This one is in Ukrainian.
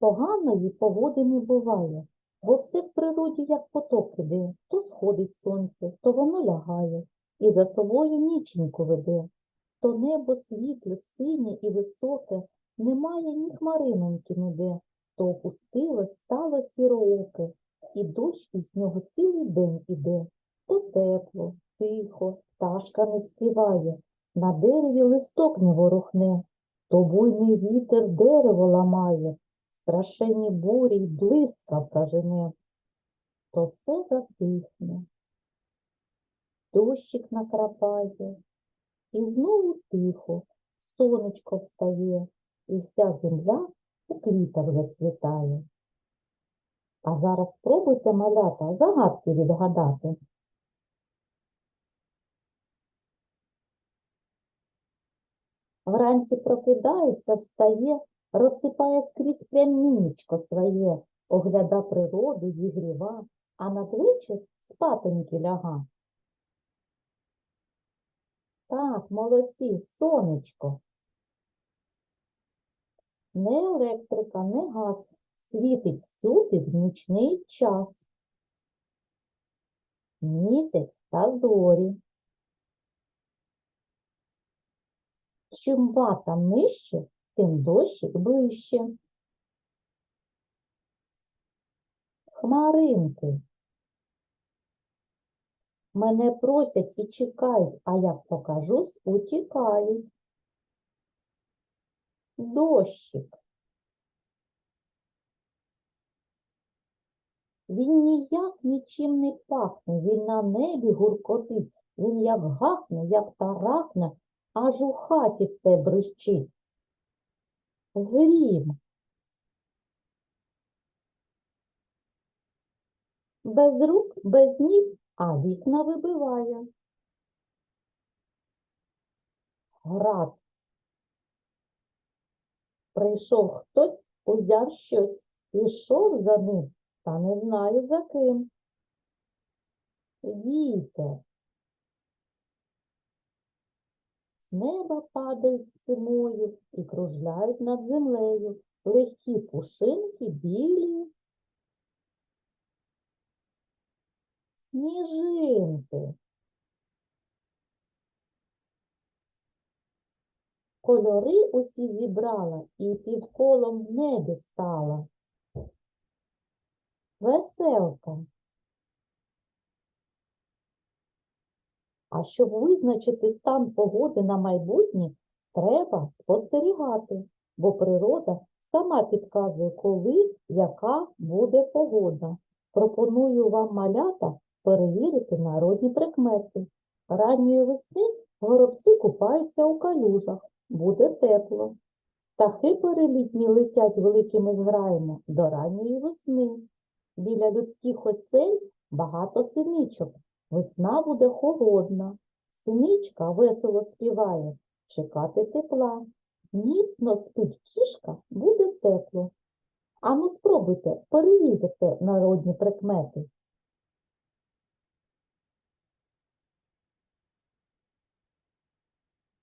Поганої погоди не буває, бо все в природі як поток іде, то сходить сонце, то воно лягає, і за собою ніченьку веде. То небо світле, синє і високе, немає ні хмариноньки ніде, то опустилось, стало сірооке, і дощ із нього цілий день іде. То тепло, тихо, пташка не співає, на дереві листок не ворухне, то буйний вітер дерево ламає, страшенні бурі й блискавка жене, то все затихне. Дощик накрапає, і знову тихо, сонечко встає, і вся земля у квітах зацвітає. А зараз спробуйте, малята, загадки відгадати. Вранці прокидається, встає, розсипає скрізь прямінечко своє, огляда природу, зігріва, а надвечір спатоньки ляга. Так, молодці, сонечко. Не електрика, не газ, світить всюди в нічний час. Місяць та зорі. Чим вата нижче, тим дощик ближче. Хмаринки. Мене просять і чекають, а як покажусь, утікають. Дощик. Він ніяк нічим не пахне, він на небі гуркотить, він як гахне, як тарахне, аж у хаті все брищить. Грім. Без рук, без ніг, а вікна вибиває. Град. Прийшов хтось, узяв щось, пішов за ним, та не знаю за ким. Вітер. З неба падають зимою і кружляють над землею. Легкі пушинки білі. Сніжинки. Кольори усі зібрала і півколом в небі стала. Веселка. А щоб визначити стан погоди на майбутнє, треба спостерігати, бо природа сама підказує, коли яка буде погода. Пропоную вам, малята, перевірити народні прикмети. Ранньої весни горобці купаються у калюжах, буде тепло. Птахи перелітні летять великими зграями до ранньої весни. Біля людських осель багато синичок. Весна буде холодна. Синичка весело співає, чекати тепла. Міцно спить кішка, буде тепло. Ану спробуйте перевірити народні прикмети.